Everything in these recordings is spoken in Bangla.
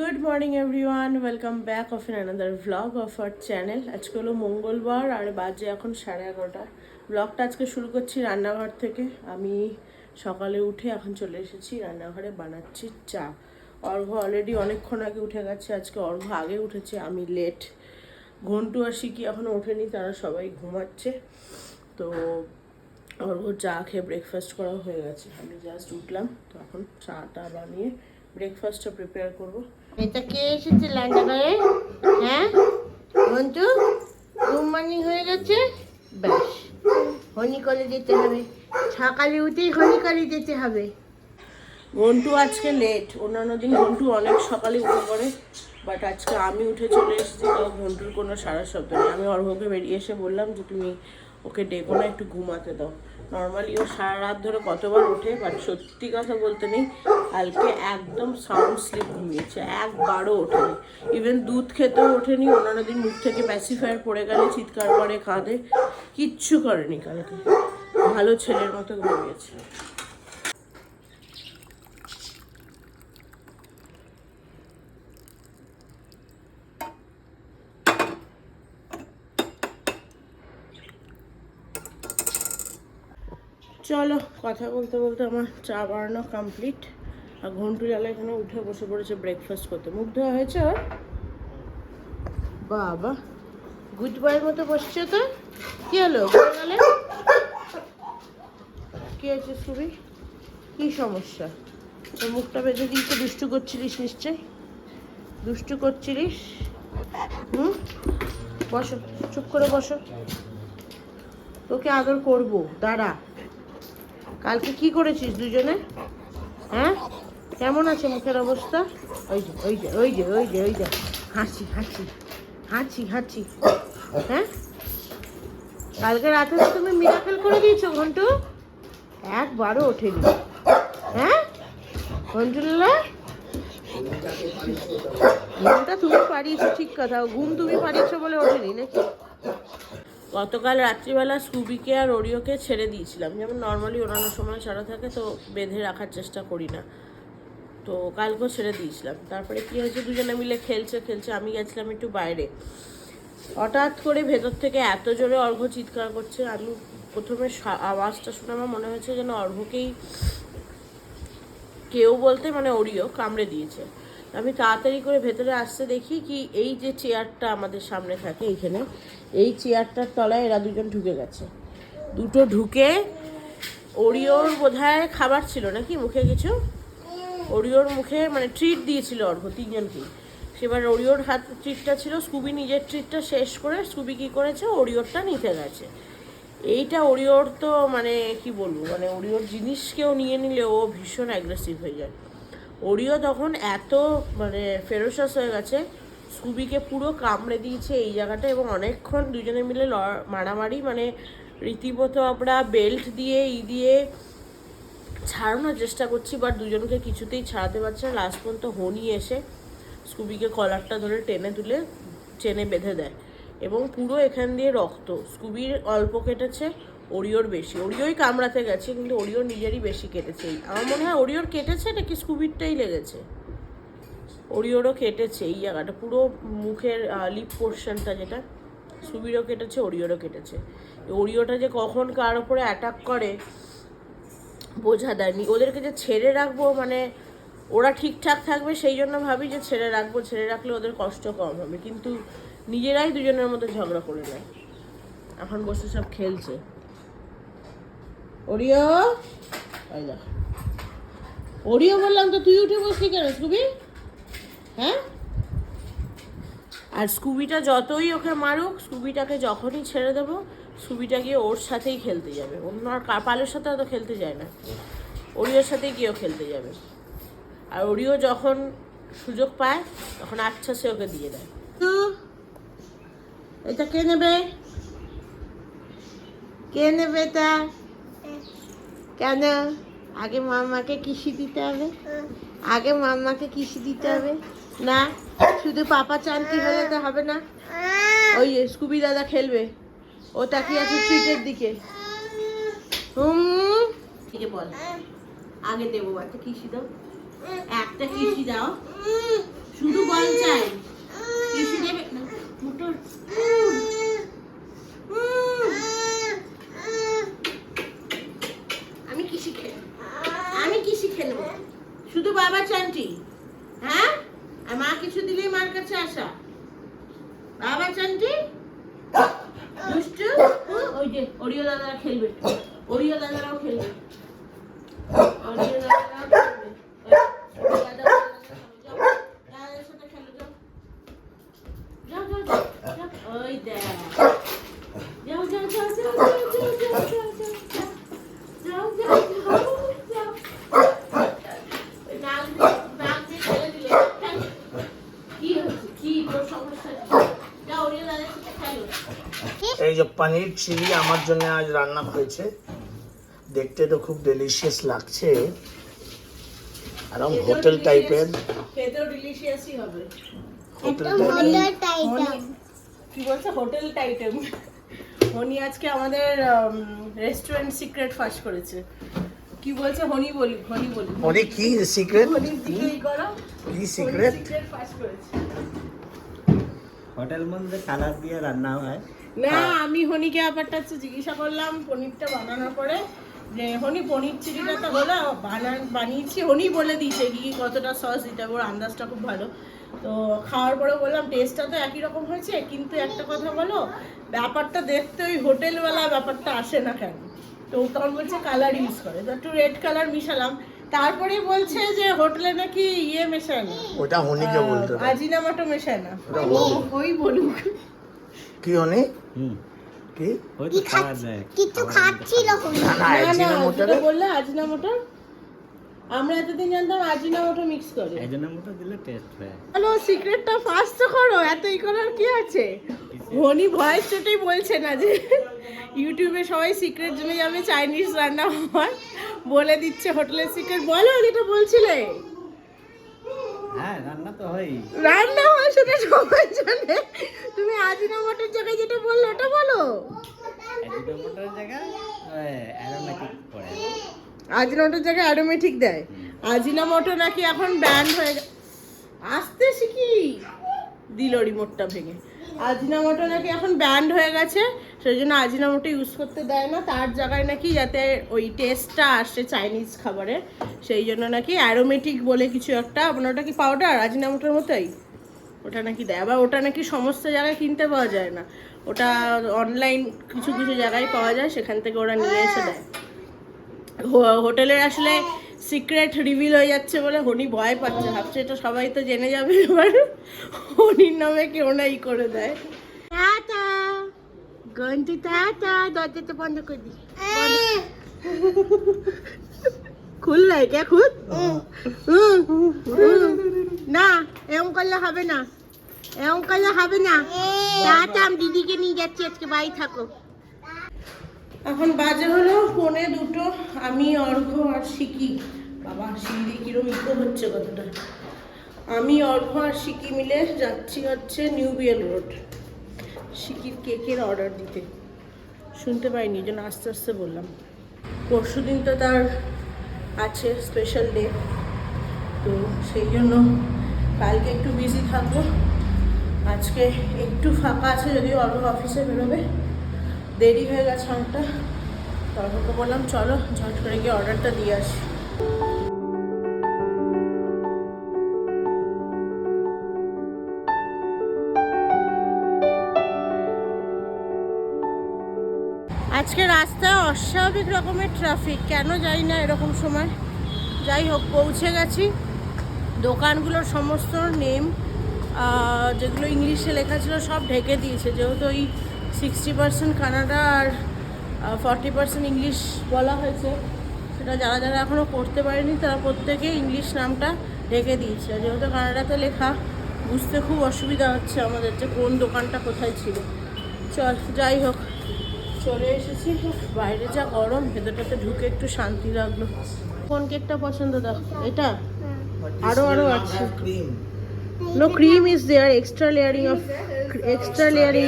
Good morning everyone welcome back of an another vlog of our channel আজকে হলো মঙ্গলবার আর বাজে এখন সাড়ে এগারোটা। ব্লগটা আজকে শুরু করছি রান্নাঘর থেকে। আমি সকালে উঠে এখন চলে এসেছি রান্নাঘরে বানাচ্ছি চা। অর্ঘ অলরেডি অনেকক্ষণ আগে উঠে গেছে, আজকে অর্ঘ আগে উঠেছে। আমি লেট ঘন্টু আর শিকি এখনও ওঠেনি, তারা সবাই ঘুমাচ্ছে। তো অর্ঘ চা খেয়ে ব্রেকফাস্ট করা হয়ে গেছে। আমি জাস্ট উঠলাম, তো এখন চাটা বানিয়ে ব্রেকফাস্টটা প্রিপেয়ার করব। এটা কে এসেছে লাঞ্চাগারে হ্যাঁ? মন্টু ঘুম মানি হয়ে গেছে? ব্যাস। হনি করে যেতে হবে। সকালে উঠেই হনি করে যেতে হবে। ঘন্টু আজকে লেট অন্যান্য দিন ঘন্টু অনেক সকালে উঠে পড়ে বাট আজকে আমি উঠে চলে এসেছি তো ঘন্টুর কোনো সারা শব্দ নেই। আমি অর্ঘকে বেরিয়ে এসে বললাম যে তুমি ওকে ডেকো না, একটু ঘুমাতে দাও। নর্মালি ও সারা রাত ধরে কতবার ওঠে বাট সত্যি কথা বলতে নেই, কালকে একদম সাউন্ড স্লিপ ঘুমিয়েছে, একবারও ওঠেনি। ইভেন দুধ খেতেও ওঠেনি, অন্যান্য দিন মুখ থেকে প্যাসিফায়ার পড়ে গেলে, চিৎকার করে, কাঁদে, কিচ্ছু করেনি কালকে। ভালো ছেলের মতো ঘুমিয়েছে চলো কথা বলতে বলতে আমার চা বানানো কমপ্লিট আর ঘন্টু জালা এখানে উঠে বসে পড়েছে ব্রেকফাস্ট করতে। মুখ ধোয়া হয়েছে বাবা। গুড বয়ের মতো বসছে তো? কি হলো? কি হয়েছে সুবি? কি সমস্যা? তোর মুখটা বেঁধে দিয়েছে দুষ্টু করছিলিস নিশ্চয় দুষ্টু করছিলিস? হুম? বসো, চুপ করে বসো। তোকে আদর করব। দাঁড়া। কালকে কি করেছিস দুজনে? হ্যাঁ? কেমন আছে মুখের অবস্থা? ওই যে ওই যে ওই যে ওই যে ওই যে। হাসি হাসি হাসি হাসি হ্যাঁ? কালকে রাতে তুমি মিরাকেল করে দিয়েছ, ঘন্টু। একবারও ওঠেনি। হ্যাঁ? ঘন্টুল্লা? ঘুমটা তুমি পারিয়েছো ঠিক কথা। ঘুম তুমি পারিয়েছো বলে ওঠেনি নাকি? গতকাল রাত্রিবেলা স্কুবিকে আর ওরিওকে ছেড়ে দিয়েছিলাম। যেমন নর্মালি অন্যান্য সময় ছাড়া থাকে, তো বেঁধে রাখার চেষ্টা করি না। তো কালকেও ছেড়ে দিয়েছিলাম। তারপরে কি হয়েছে, দুজনে মিলে খেলছে খেলছে, আমি গেছিলাম একটু বাইরে। হঠাৎ করে ভেতর থেকে এত জোরে অর্ঘ্য চিৎকার করছে, আমি প্রথমে আওয়াজটা শুনে আমার মনে হয়েছে যেন অর্ঘ্যকেই কেউ বলতে মানে ওরিও কামড়ে দিয়েছে। আমি তাড়াতাড়ি করে ভেতরে আসতে দেখি কি এই যে চেয়ারটা আমাদের সামনে থাকে এইখানে এই চেয়ারটার তলায় এরা দুজন ঢুকে গেছে। দুটো ঢুকে ওরিওর বোধহয় খাবার ছিল নাকি মুখে কিছু? ওরিওর মুখে মানে ট্রিট দিয়েছিল অর্ঘ তিনজনকেই। সেবার ওরিওর হাত ট্রিটটা ছিল, স্কুবি নিজের ট্রিটটা শেষ করে স্কুবি কী করেছে? ওরিওরটা নিতে গেছে। এইটা ওরিওর তো মানে কি বলব মানে ওরিওর জিনিস কেউ নিয়ে নিলে ও ভীষণ অ্যাগ্রেসিভ হয়ে যায়। ওরিও তখন এত মানে ফেরোসাস হয়ে গেছে স্কুবিকে পুরো কামড়ে দিয়েছে এই জায়গাটা এবং অনেকক্ষণ দুজনে মিলে মারামারি মানে রীতিমতো আমরা বেল্ট দিয়ে, ই দিয়ে ছাড়ানোর চেষ্টা করছি বাট দুজনকে কিছুতেই ছাড়াতে পারছে না। লাস্ট পর্যন্ত হনি এসে স্কুবিকে কলারটা ধরে টেনে তুলে চেনে বেঁধে দেয় এবং পুরো এখান দিয়ে রক্ত। স্কুবির অল্প কেটেছে, ওরিওর বেশি। ওরিওই কামড়াতে গেছে, কিন্তু ওরিওর নিজেরই বেশি কেটেছে। আমার মনে হয় ওরিওর কেটেছে নাকি স্কুবিরটাই লেগেছে? ওরিওরও কেটেছে এই জায়গাটা। পুরো মুখের লিপ পোর্শনটা যেটা, সুবিরও কেটেছে, ওরিওরও কেটেছে। ওরিওটা যে কখন কার ওপরে অ্যাটাক করে, বোঝা দেয়নি ওদেরকে যে ছেড়ে রাখব মানে ওরা ঠিকঠাক থাকবে, সেই জন্য ভাবি যে ছেড়ে রাখব। ছেড়ে রাখলে ওদের কষ্ট কম হবে, কিন্তু নিজেরাই দুজনের মধ্যে ঝগড়া করে নেয়। এখন বসে সব খেলছে। ওরিও? ওরিও বললাম তো তুই উঠে বসলি কেন স্কুবি হ্যাঁ? আর স্কুবিটা যতই ওকে মারুক স্কুবিটাকে যখনই ছেড়ে দেবো স্কুবিটা গিয়ে ওর সাথেই খেলতে যাবে। অন্য আর কাপালের সাথে অত খেলতে যায় না। ওরিওর সাথেই গিয়েও খেলতে যাবে। আর ওরিও যখন সুযোগ পায় তখন আচ্ছা সে ওকে দিয়ে দেয়। এটা কে নেবে? কে নেবে এটা? কেন? আগে মামাকে কিসি দিতে হবে? আগে মামাকে কিসি দিতে হবে? না? শুধু পাপা চান্তি হলে তো হবে না? ওই স্কুবি দাদা খেলবে। ও তাকিয়ে আছে ট্রিটের দিকে। হুম? দিকে বল। আগে দেবো, একটা কিসি দাও। একটা কিসি দাও। শুধু বল চাই। কিসে দেবে? মোটর। আমি কি শিখে আমি কি শিখে নেব শুধু বাবা চানটি হ্যাঁ? আর মা কিছু দিলেই মার কাছে আসা। বাবা, চান্টি? দুষ্টু? ওই যে অরিও দাদারা খেলবে। ওরিও দাদারাও খেলবে। অরিও দাদারাও পনির চিলি আমার জন্য আজ রান্না হয়েছে। দেখতে তো খুব ডেলিশিয়াস লাগছে। আরাম হোটেল টাইপের খেতেও ডিলিশিয়াসই হবে। হোটেল হোটেল টাইপের কি বলছে? হোটেল টাইটেম হনি আজকে আমাদের রেস্টুরেন্ট সিক্রেট ফাঁস করেছে। কি বলছে? হনি বলি হনি বলি। ওরে কি সিক্রেট হনির কি? সিক্রেট সিক্রেট ফাঁস করেছে। হোটেল মধ্যে দিয়ে রান্না হয়। না আমি হনিকে ব্যাপারটা হচ্ছে জিজ্ঞাসা করলাম পনিরটা বানানোর পরে যে হনি পনির চিলিটা তো হলো বানান বানিয়েছি। হনি বলে দিয়েছে কি কি কতটা সস দিতে হবে ওর আন্দাজটা খুব ভালো। তো খাওয়ার পরে বললাম টেস্টটা তো একই রকম হয়েছে কিন্তু একটা কথা বলো ব্যাপারটা দেখতে ওই হোটেলওয়ালা ব্যাপারটা আসে না কেন? তো ও তখন বলছে কালার ইউজ করে। তো একটু রেড কালার মিশালাম। তারপরে বলছে যে হোটেলে নাকি ইয়ে মেশায় না? ওটা হনিকে বলতে। আজিনামাটো মেশায় না। ওই বলুক। কি অনেক কি? বলছি খাওয়া যায়। কিছু খাচ্ছিল বললে আজিনা মোটর। আমরা এতদিন জানতাম আজিনা মোটর মিক্স করে। আজিনা মোটর দিলে টেস্ট হয়। হ্যালো সিক্রেটটা ফাস্ট করো এতই করার কি আছে? হনি ভয়েস ছোটই বলছে না যে ইউটিউবে সবাই সিক্রেট জমে যাবে চাইনিজ রান্না হয় বলে দিচ্ছে হোটেলের সিক্রেট বলো যেটা বলছিলে। হ্যাঁ রান্না তো হয় রান্না হয় সেটা সবাই জানে। তুমি আজিনামোটোর জায়গায় যেটা বললে ওটা বলো। জায়গায় অ্যারোমেটিক পড়ে। আজিনামোটোর জায়গায় অ্যারোমেটিক দেয়। আজিনামোটো নাকি এখন ব্যান্ড হয়ে গেছে। আসতে শিখি। দিল রিমোটটা ভেঙে। আজিনামোটো নাকি এখন ব্যান্ড হয়ে গেছে, সেই জন্য আজিনামোটো ইউজ করতে দেয় না। তার জায়গায় নাকি যাতে ওই টেস্টটা আসে চাইনিজ খাবারে, সেই জন্য নাকি অ্যারোমেটিক বলে কিছু একটা। আপনার ওটা কি পাউডার আজিনামোটোর মতোই? ওটা নাকি দেয়। আবার ওটা নাকি সমস্ত জায়গায় কিনতে পাওয়া যায় না। ওটা অনলাইন কিছু কিছু জায়গায় পাওয়া যায়, সেখান থেকে ওরা নিয়ে এসে দেয়। হোটেলের আসলে সিক্রেট রিভিল হয়ে যাচ্ছে বলে হনি ভয় পাচ্ছে। ভাবছে এটা সবাই তো জেনে যাবে এবার হনির নামে কেউ নাই করে দেয়। টাটা। গন্টি টাটা। দরজাটা বন্ধ করে দি খুললাই কে হুম। না এরকম করলে হবে না। এরকম করলে হবে না। টাটা আমি দিদিকে নিয়ে যাচ্ছি আজকে বাড়ি থাকো। এখন বাজে হলো ফোনে দুটো। আমি, অর্ঘ আর শিকি বাবা, সিঁড়ি কিরম ইকো হচ্ছে কতটা আমি, অর্ঘ আর শিকি মিলে যাচ্ছি হচ্ছে নিউ বিএল রোড। শিকির কেকের অর্ডার দিতে। শুনতে পাইনি জন্য আস্তে আস্তে বললাম। পরশু দিন তো তার আছে স্পেশাল ডে তো সেই জন্য কালকে একটু বিজি থাকব। আজকে একটু ফাঁকা আছে, যদিও অর্ঘ অফিসে বেরোবে। দেরি হয়ে গেছে অনেকটা। তারপরকে বললাম, চলো, ঝট করে গিয়ে অর্ডারটা দিয়ে আসি। আজকে রাস্তায় অস্বাভাবিক রকমের ট্রাফিক কেন যাই না এরকম সময়। যাই হোক, পৌঁছে গেছি। দোকানগুলোর সমস্ত নেম যেগুলো ইংলিশে লেখা ছিল, সব ঢেকে দিয়েছে। যেহেতু ওই সিক্সটি পার্সেন্ট কানাডা আর ফর্টি পার্সেন্ট ইংলিশ বলা হয়েছে। সেটা যারা যারা এখনও পড়তে পারেনি তারা প্রত্যেকে ইংলিশ নামটা রেখে দিয়েছে। আর যেহেতু কানাডাতে লেখা বুঝতে খুব অসুবিধা হচ্ছে আমাদের যে কোন দোকানটা কোথায় ছিল। চল যাই হোক চলে এসেছি। বাইরে যা গরম ভেতরটাতে ঢুকে একটু শান্তি লাগল। কোন কেকটা পছন্দ দাও? এটা? আরও আরও আছে। Cream no cream is there extra layering of extra layering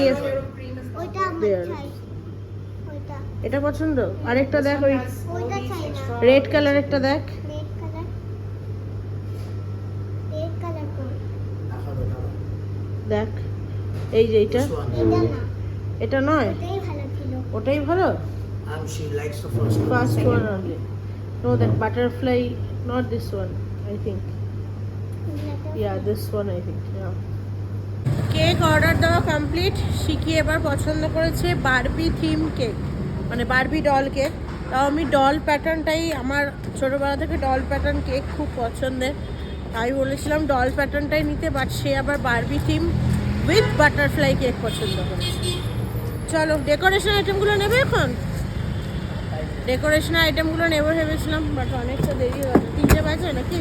এটা পছন্দ? আরেকটা দেখ ওই ওইটা চাই না। রেড কালার একটা দেখ। রেড কালার রেড কালার কোন? দেখ। এই যে এইটা। এটা এটা নয়? ওটাই ভালো. First one only no that butterfly not this one I think yeah this one I think cake order দেওয়া কমপ্লিট শিখি এবার পছন্দ করেছে বারবি থিম কেক মানে বারবি ডল কেক। তাও আমি ডল প্যাটার্নটাই, আমার ছোটোবেলা থেকে ডল প্যাটার্ন কেক খুব পছন্দের। আমি বলেছিলাম ডল প্যাটার্নটাই নিতে বাট সে আবার Barbie theme with butterfly cake পছন্দ করেছে। চলো, ডেকোরেশন আইটেমগুলো নেবে এখন? ডেকোরেশন আইটেমগুলো নেব ভেবেছিলাম বাট অনেকটা দেরি হয়ে তিনটে বাজে নাকি?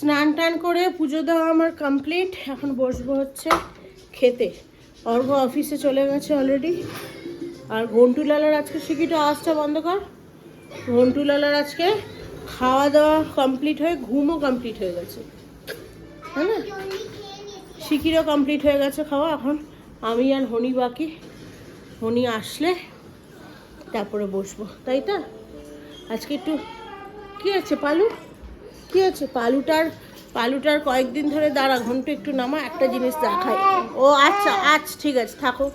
স্নান টান করে পুজো দেওয়া আমার কমপ্লিট এখন বসবো হচ্ছে খেতে। অর্ঘ অফিসে চলে গেছে অলরেডি আর ঘন্টুলালার আজকে শিখিটা আওয়াজটা বন্ধ কর। ঘন্টুলালার আজকে খাওয়া দাওয়া কমপ্লিট হয়ে, ঘুমও কমপ্লিট হয়ে গেছে। হ্যাঁ না? শিখিরও কমপ্লিট হয়ে গেছে খাওয়া এখন। আমি আর হনি বাকি। হনি আসলে তারপরে বসবো। তাই তো? আজকে একটু কি আছে, পালু? কি আছে পালুটার পালুটার কয়েকদিন ধরে দাঁড়া, ঘণ্টা একটু নামা, একটা জিনিস দেখাই। ও আচ্ছা আচ্ছা ঠিক আছে, থাকো,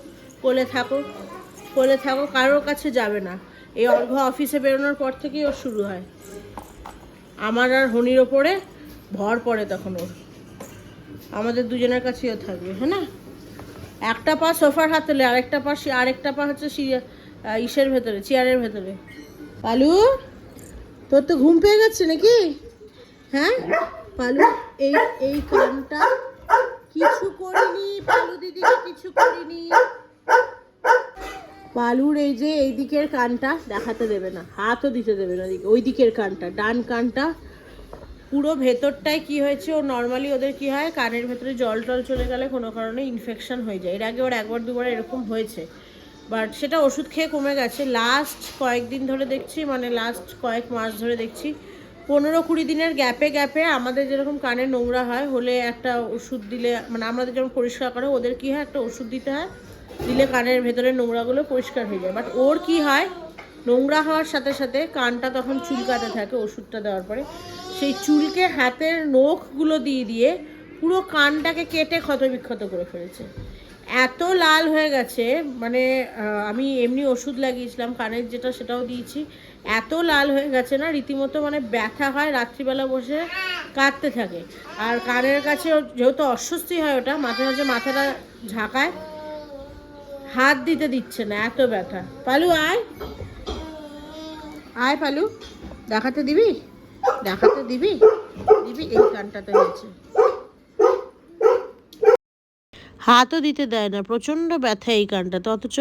কোলে থাকো কোলে থাকো, কারোর কাছে যাবে না। এই অর্ঘ অফিসে বেরোনোর পর থেকেই ওর শুরু হয়। আমার আর হনির ওপরে ভর পড়ে তখন ওর। আমাদের দুজনের কাছেও থাকবে হ্যাঁ না? একটা পা সোফার হাতলে আরেকটা পা আরেকটা পা হচ্ছে ইসের ভেতরে, চেয়ারের ভেতরে। পালু, তোর তো ঘুম পেয়ে গেছে নাকি? হ্যাঁ? পালু, এই এই কানটা কিছু করিনি, পালু দিদিকে কিছু করিনি। পালুর এই যে এই দিকের কানটা দেখাতে দেবে না, হাতও দিতে দেবে না ওই দিকের কানটা, ডান কানটা। পুরো ভেতরটায় কি হয়েছে, ও নর্মালি ওদের কি হয়, কানের ভেতরে জল টল চলে গেলে কোনো কারণে ইনফেকশন হয়ে যায়। এর আগে ওর একবার, দুবার এরকম হয়েছে। বাট সেটা ওষুধ খেয়ে কমে গেছে। লাস্ট কয়েকদিন ধরে দেখছি মানে লাস্ট কয়েক মাস ধরে দেখছি পনেরো কুড়ি দিনের গ্যাপে গ্যাপে আমাদের যেরকম কানে নোংরা হয়, হলে একটা ওষুধ দিলে মানে আমাদের যেমন পরিষ্কার করে, ওদের কি হয়, একটা ওষুধ দিতে হয়, দিলে কানের ভেতরে নোংরাগুলো পরিষ্কার হয়ে যায়। বাট ওর কি হয়, নোংরা হওয়ার সাথে সাথে কানটা তখন চুলকাতে থাকে ওষুধটা দেওয়ার পরে। সেই চুলকে হাতের নখগুলো দিয়ে দিয়ে পুরো কানটাকে কেটে ক্ষতবিক্ষত করে ফেলেছে। এত লাল হয়ে গেছে মানে আমি এমনি ওষুধ লাগিয়েছিলাম, কানের যেটা সেটাও দিয়েছি। এত লাল হয়ে গেছে না, রীতিমতো মানে ব্যথা হয়, রাত্রিবেলা বসে কাঁদতে থাকে। আর কানের কাছে যেহেতু অস্বস্তি হয় ওটা, মাঝে মাঝে মাথাটা ঝাঁকায়, হাত দিতে দিচ্ছে না, এত ব্যথা। পালু, আয়। আয় পালু, দেখাতে দিবি? দেখাতে দিবি? দিবি এই কানটাতে হয়েছে। হাতও দিতে দেয় না, প্রচণ্ড ব্যথা এই কানটাতে অথচ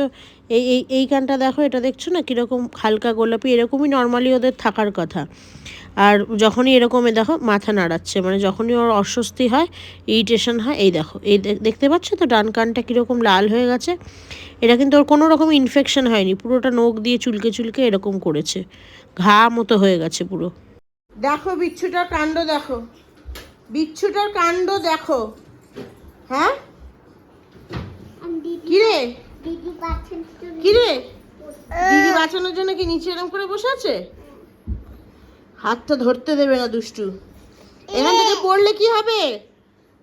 এই এই এই কানটা দেখো, এটা দেখছ না কীরকম হালকা গোলাপি, এরকমই নর্মালি ওদের থাকার কথা। আর যখনই এরকম, এ দেখো, মাথা নাড়াচ্ছে মানে যখনই ওর অস্বস্তি হয় ইরিটেশন হয়, এই দেখো, এই দেখ- দেখতে পাচ্ছ তো ডান কানটা কীরকম লাল হয়ে গেছে? এটা কিন্তু ওর কোনো রকম ইনফেকশন হয়নি, পুরোটা নখ দিয়ে চুলকে চুলকে এরকম করেছে, ঘা মতো হয়ে গেছে পুরো। দেখো বিচ্ছুটার কাণ্ড দেখো, বিচ্ছুটার কাণ্ড দেখো হ্যাঁ? দিদি পাচ্ছেন তো কিরে? দিদি বাঁচানোর জন্য কি নিচে এরকম করে বসে আছে? হাতটা ধরতে দেবে না দুষ্টু। এখান থেকে পড়লে কি হবে?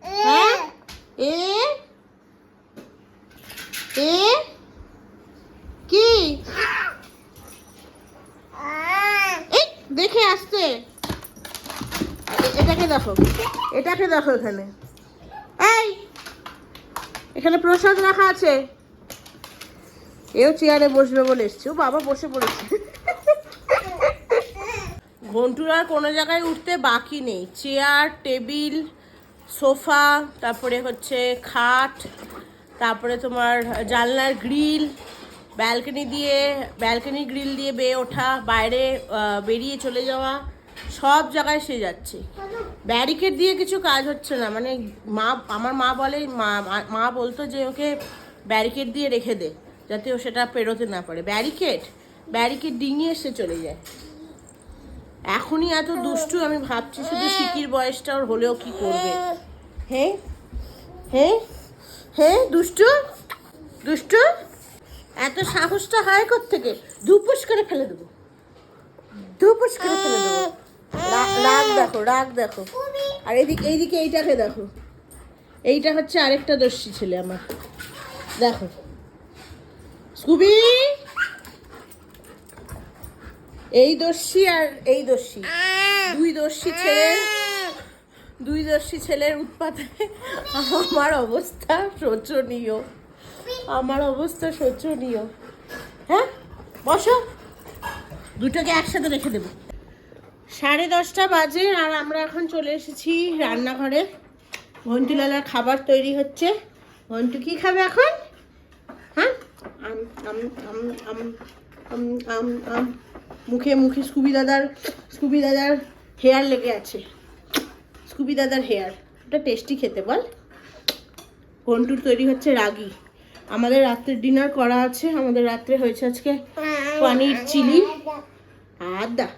হ্যাঁ? এ? এ? কি? দেখে আসতে। এ- এটাকে দেখো। এটাকে দেখো এখানে। এই এখানে প্রসাদ রাখা আছে। এও চেয়ারে বসবে বলে এসছে। ও বাবা বসে পড়েছে। ঘন্টুর আর কোনো জায়গায় উঠতে বাকি নেই। চেয়ার, টেবিল, সোফা, তারপরে হচ্ছে খাট, তারপরে তোমার জানলার গ্রিল, ব্যালকনি দিয়ে, ব্যালকনি গ্রিল দিয়ে বেয়ে ওঠা, বাইরে বেরিয়ে চলে যাওয়া, সব জায়গায় সে যাচ্ছে। ব্যারিকেড দিয়ে কিছু কাজ হচ্ছে না। মানে মা, আমার মা বলে, মা, মা- বলতো যে ওকে ব্যারিকেড দিয়ে রেখে দে, যাতে ও সেটা পেরোতে না পারে। ব্যারিকেড ব্যারিকেড ডিঙিয়ে এসে চলে যায়। এখনই এত দুষ্টু, আমি ভাবছি শুধু সিকির বয়সটা ওর হলেও কি করবে। হ্যাঁ হ্যাঁ হে, দুষ্টু দুষ্টু, এত সাহসটা হয় থেকে ধুপুস করে ফেলে দেবো। ধুপুস করে ফেলে দেবো। রাগ দেখো রাগ দেখো। আর এদিকে, এইদিকে এইটাকে দেখো। এইটা হচ্ছে আরেকটা দস্যি ছেলে আমার। দেখো। স্কুবি? এই দস্যি আর এই দস্যি। দুই দস্যি ছেলে, দুই দস্যি ছেলের উৎপাতে আমার অবস্থা শোচনীয়। আমার অবস্থা শোচনীয়। হ্যাঁ বসো। দুটোকে একসাথে রেখে দেবো। সাড়ে দশটা বাজে আর আমরা এখন চলে এসেছি রান্নাঘরে। ঘন্টুলালার খাবার তৈরি হচ্ছে। ঘন্টু কি খাবে এখন? হ্যাঁ? আম আম আম আম আম আম আম। মুখে মুখে স্কুবি দাদার স্কুবি দাদার হেয়ার লেগে আছে। স্কুবি দাদার হেয়ার ওটা টেস্টি খেতে বল। ঘন্টুর তৈরি হচ্ছে রাগি। আমাদের রাত্রের ডিনার করা আছে। আমাদের রাত্রে হয়েছে আজকে পনির চিলি। আদা।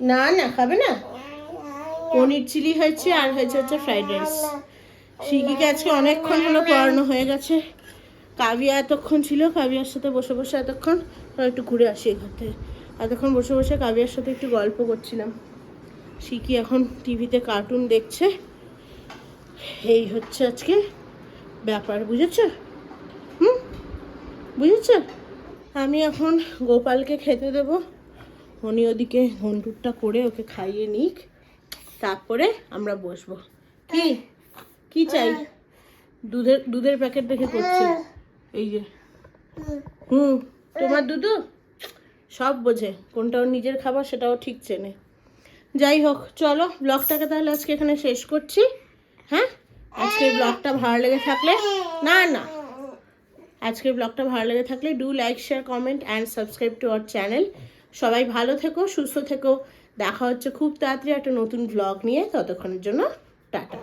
না না, খাবে না? পনির চিলি হয়েছে আর হয়েছে হচ্ছে ফ্রাইড রাইস। শিকিকে আজকে অনেকক্ষণ হলো পড়ানো হয়ে গেছে। কাবিয়া এতক্ষণ ছিল, কাবিয়ার সাথে বসে বসে এতক্ষণ একটু ঘুরে আসি ঘর থেকে। এতক্ষণ বসে বসে কাবিয়ার সাথে একটু গল্প করছিলাম। শিকি এখন টিভিতে কার্টুন দেখছে। এই হচ্ছে আজকে ব্যাপার, বুঝেছ? হুম? বুঝেছ? আমি এখন গোপালকে খেতে দেবো। উনি ওদিকে ঘন্টুরটা করে ওকে খাইয়ে নিক, তারপরে আমরা বসবো। কি? কি চাই? দুধের দুধের প্যাকেট দেখে করছি। এই যে। হুম, তোমার দুধু? সব বোঝে। কোনটা ওর নিজের খাবার সেটাও ঠিক চেনে। যাই হোক, চলো ব্লগটাকে তাহলে আজকে এখানে শেষ করছি। হ্যাঁ? আজকের ব্লগটা ভালো লেগে থাকলে, না না। আজকের ব্লগটা ভালো লেগে থাকলে do like share comment and subscribe to our channel সবাই ভালো থেকো, সুস্থ থেকো। দেখা হচ্ছে খুব তাড়াতাড়ি একটা নতুন ব্লগ নিয়ে। ততক্ষণের জন্য টাটা।